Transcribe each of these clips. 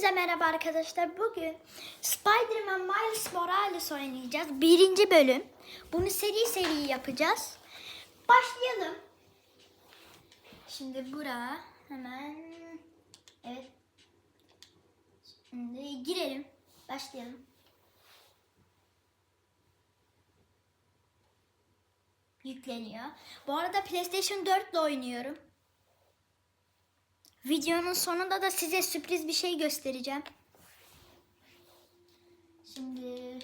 Herkese merhaba arkadaşlar. Bugün Spider-Man Miles Morales oynayacağız. Birinci bölüm. Bunu seri seri yapacağız. Başlayalım. Şimdi bura hemen evet. Şimdi girelim. Başlayalım. Yükleniyor. Bu arada PlayStation 4 ile oynuyorum. Videonun sonunda da size sürpriz bir şey göstereceğim. Şimdi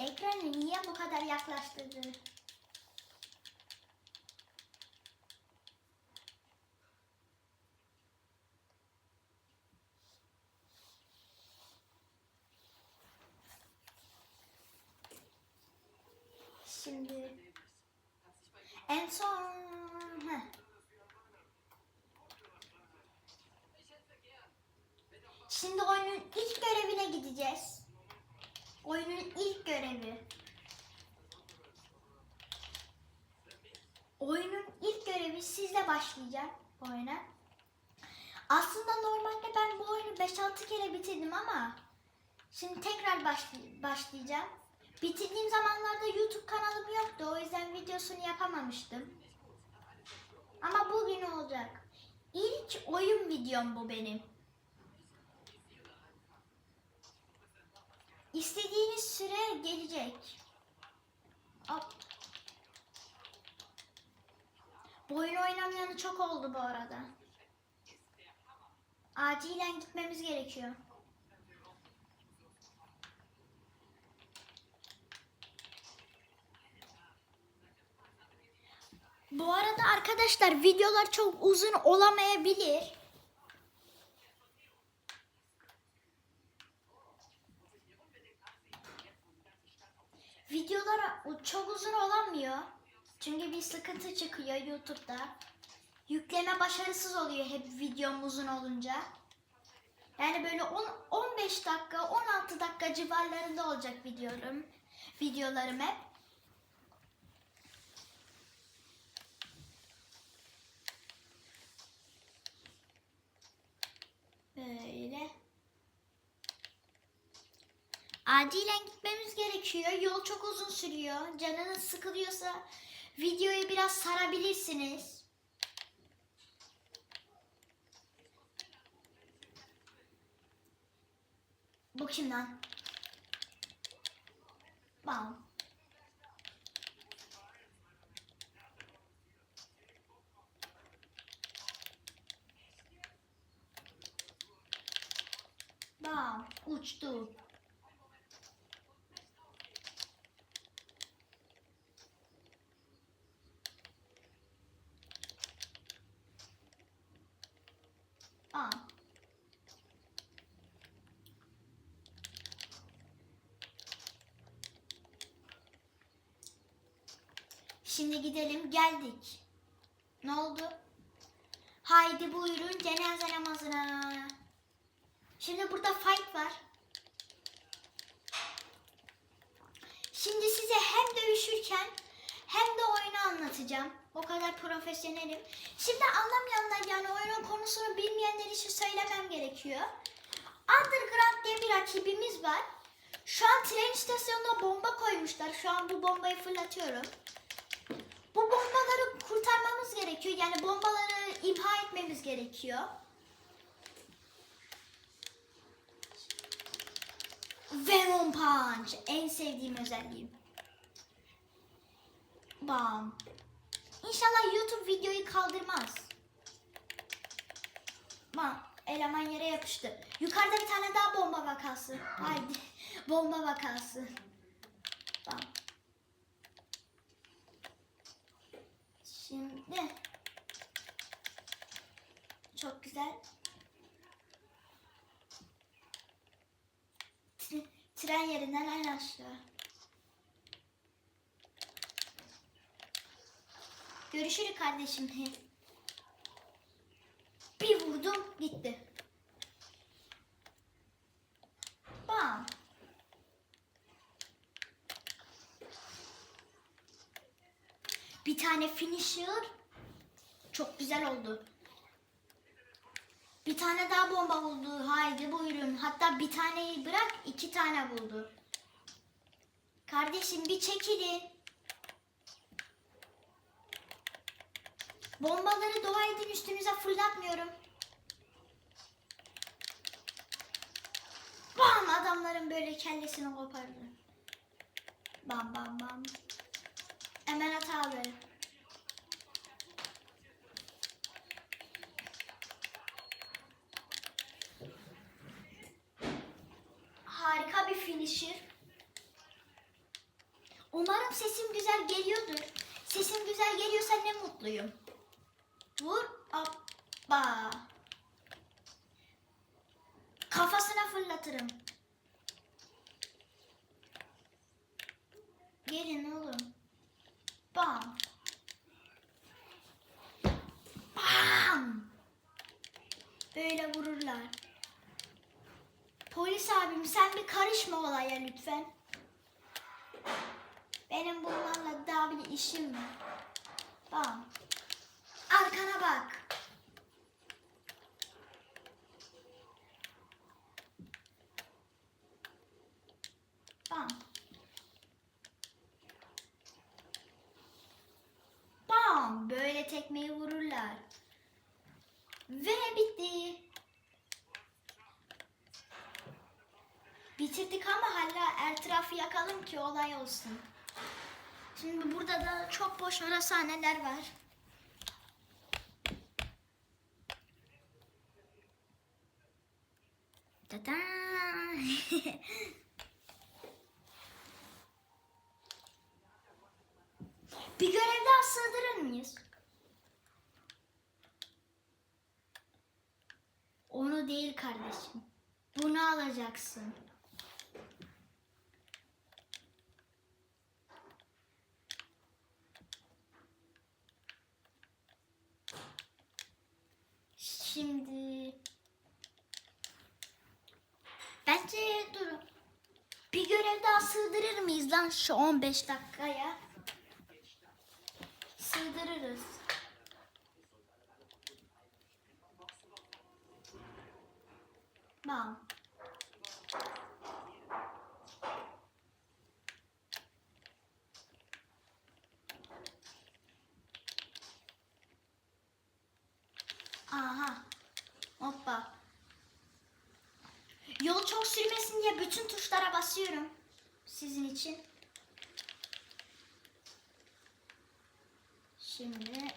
ekranı niye bu kadar yaklaştırdı? Şimdi en son Şimdi oyunun ilk görevine gideceğiz. Oyunun ilk görevi. Oyunun ilk görevi sizle başlayacağım oyuna. Aslında normalde ben bu oyunu 5-6 kere bitirdim ama şimdi tekrar başlay- başlayacağım. Bitirdiğim zamanlarda YouTube kanalım yoktu. O yüzden videosunu yapamamıştım. Ama bugün olacak. İlk oyun videom bu benim. Süre gelecek. Hop. Bu oyunu oynamayanı çok oldu bu arada. Acilen gitmemiz gerekiyor. Bu arada arkadaşlar videolar çok uzun olamayabilir. Videolar çok uzun olamıyor. Çünkü bir sıkıntı çıkıyor YouTube'da. Yükleme başarısız oluyor hep videom uzun olunca. Yani böyle 10 15 dakika, 16 dakika civarlarında olacak videolarım. Videolarım hep. Böyle. Acilen gitmemiz gerekiyor. Yol çok uzun sürüyor. Canınız sıkılıyorsa videoyu biraz sarabilirsiniz. Bu kim lan? Bam. Bam. Uçtu. Aa. Şimdi gidelim geldik. Ne oldu? Haydi buyurun cenaze namazına. Şimdi burada fight var. Şimdi size hem dövüşürken hem de oyunu anlatacağım. O kadar profesyonelim. Şimdi anlamayanlar yani oyunun konusunu bilmeyenler için söylemem gerekiyor. Underground diye bir rakibimiz var. Şu an tren istasyonuna bomba koymuşlar. Şu an bu bombayı fırlatıyorum. Kurtarmamız gerekiyor. Yani bombaları imha etmemiz gerekiyor. Venom Punch. En sevdiğim özelliğim. Bam. İnşallah YouTube videoyu kaldırmaz. Bam. Eleman yere yapıştı. Yukarıda bir tane daha bomba vakası. Haydi. Bomba vakası. Bam. Şimdi. Çok güzel. Tre- Tren yerinden en aşağı. Görüşürüz kardeşim. Bir vurdum gitti. Bam. Bir tane finisher. Çok güzel oldu. Bir tane daha bomba buldu. Haydi buyurun. Hatta bir taneyi bırak iki tane buldu. Kardeşim bir çekilin. Bombaları dua edin üstünüze fırlatmıyorum. Bam adamların böyle kellesini kopardı. Bam bam bam. Hemen hataları. Harika finisher. Umarım sesim güzel geliyordur. Sesim güzel geliyorsa ne mutluyum. Vur hoppa. Kafasına fırlatırım. Gelin oğlum. Bam. Bam. Böyle vururlar. Polis abim sen bir karışma olaya lütfen. Benim bunlarla daha bir işim var. Bam. Arkana bak. Bam. Bam. Böyle tekmeyi vururlar. Ve bitti. Bitirdik ama hala etrafı yakalım ki olay olsun. Şimdi burada da çok boş ara sahneler var. Tada! Bir görev daha sığdırır mıyız? Onu değil kardeşim. Bunu alacaksın. Şimdi bence durun. Bir görev daha sığdırır mıyız lan şu 15 dakikaya? Sığdırırız. Bam. Aha. Hoppa. Yol çok sürmesin diye bütün tuşlara basıyorum. Sizin için. Şimdi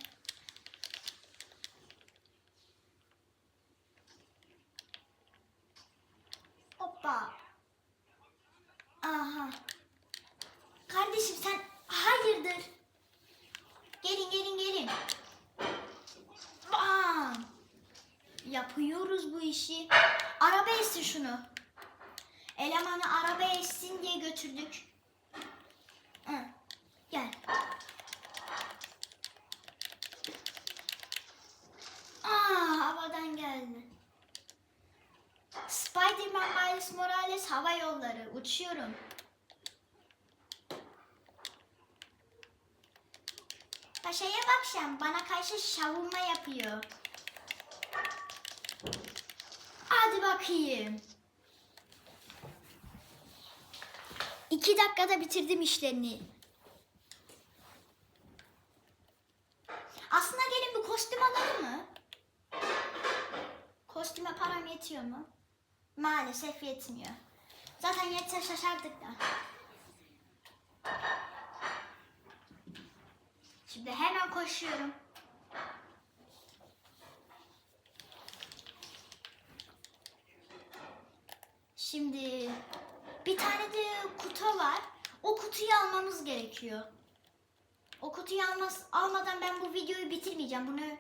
Hoppa. Aha. Kardeşim sen hayırdır? Gelin gelin gelin. Bam. Yapıyoruz bu işi. Araba essin şunu. Araba essin diye götürdük. Hı. Gel. Aa, havadan geldi. Spider-Man Miles Morales hava yolları. Uçuyorum. Paşa'ya bak sen. Bana karşı savunma yapıyor. Hadi bakayım. İki dakikada bitirdim işlerini. Aslında gelin bir kostüm alalım mı? Kostüme param yetiyor mu? Maalesef yetmiyor. Zaten yetse şaşardık da. Şimdi hemen koşuyorum. Şimdi bir tane de kutu var. O kutuyu almamız gerekiyor. O kutuyu almaz, almadan ben bu videoyu bitirmeyeceğim. Bunu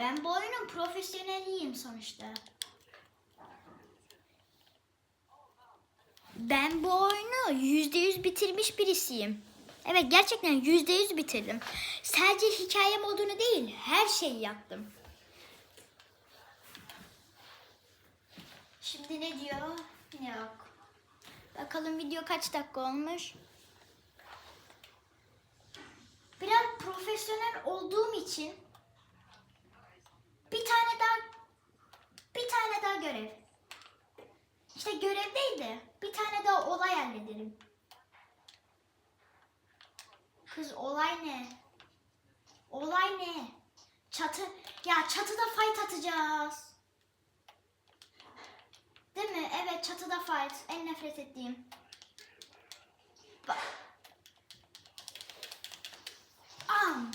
Ben bu oyunun profesyoneliyim sonuçta. Ben bu oyunu yüzde yüz bitirmiş birisiyim. Evet gerçekten yüzde yüz bitirdim. Sadece hikaye modunu değil her şeyi yaptım. Şimdi ne diyor? Yok. Bakalım video kaç dakika olmuş? biraz profesyonel olduğum için bir tane daha bir tane daha görev. İşte görev değil de bir tane daha olay hallederim. Kız olay ne? Olay ne? Çatı. Ya çatıda fight atacağız. Değil mi? Evet çatıda fight. En nefret ettiğim. Bak. Am.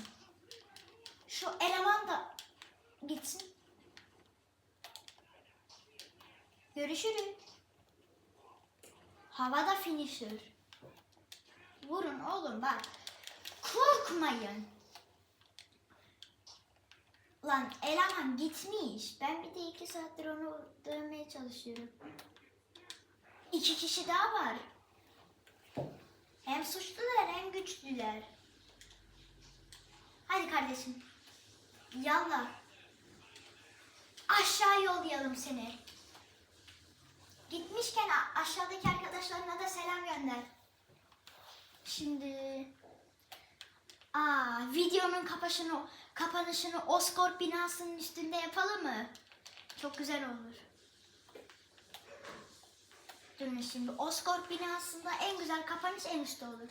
Şu eleman da gitsin. Görüşürüz. Havada finisher. Vurun oğlum bak. Korkmayın. Lan eleman gitmiş. Ben bir de iki saattir onu dövmeye çalışıyorum. İki kişi daha var. Hem suçlular hem güçlüler. Hadi kardeşim. Yallah. Aşağı yollayalım seni. Gitmişken aşağıdaki arkadaşlarına da selam gönder. Şimdi Aa, videonun kapanışını, kapanışını Oscorp binasının üstünde yapalım mı? Çok güzel olur. Durun şimdi Oscorp binasında en güzel kapanış en üstte olur.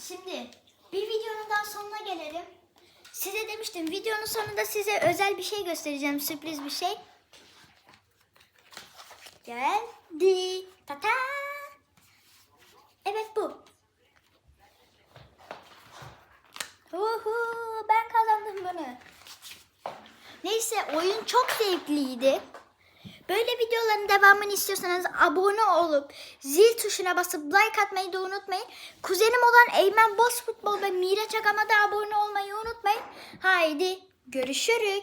Şimdi bir videonun daha sonuna gelelim. Size demiştim videonun sonunda size özel bir şey göstereceğim. Sürpriz bir şey. Geldi. Tata. Evet bu. Uhu, ben kazandım bunu. Oyun çok zevkliydi. Böyle videoların devamını istiyorsanız abone olup zil tuşuna basıp like atmayı da unutmayın. Kuzenim olan Eymen Boz Futbol ve Miraç Agam'a da abone olmayı unutmayın. Haydi görüşürüz.